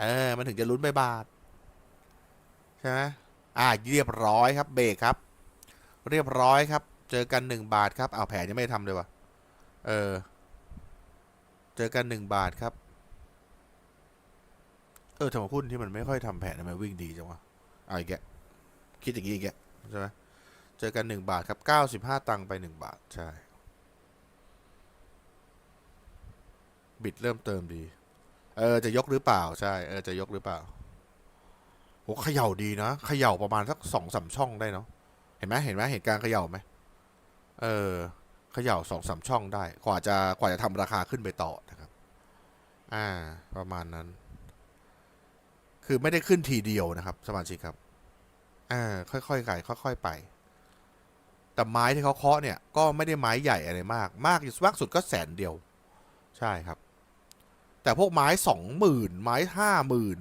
เออ มันถึงจะลุ้นใบบาทใช่ไหมอ่าเรียบร้อยครับ เบรกครับ เรียบร้อยครับ เจอกันหนึ่งบาทครับเอาแผนยังไม่ได้ทำเลยวะเออ เจอกันหนึ่งบาทครับ เออทำไมหุ้นที่มันไม่ค่อยทำแผนทำไมวิ่งดีจังวะเอาอีกแกคิดอย่างนี้อีกแกใช่ไหมเจอกันหนึ่งบาทครับเก้าสิบห้าตังค์ไปหนึ่งบาทใช่บิดเริ่มเติมดี เออจะยกหรือเปล่าใช่เออจะยกหรือเปล่าโหเขย่าดีนะเขย่าประมาณสักสองสามช่องได้เนาะเห็นไหมเห็นไหมเหตุการณ์เขย่าไหมเออเขย่าสองสามช่องได้กว่าจะกว่าจะทำราคาขึ้นไปต่อนะครับ อ่า ประมาณนั้น คือไม่ได้ขึ้นทีเดียวนะครับ สมาชิกครับอ่าค่อยๆไก่ค่อย ๆ ไป แต่ไม้ที่เขาเคาะเนี่ย ก็ไม่ได้ไม้ใหญ่อะไรมาก มากมากสุดก็แสนเดียว ใช่ครับ แต่พวกไม้สองหมื่นไม้ห้าหมื่น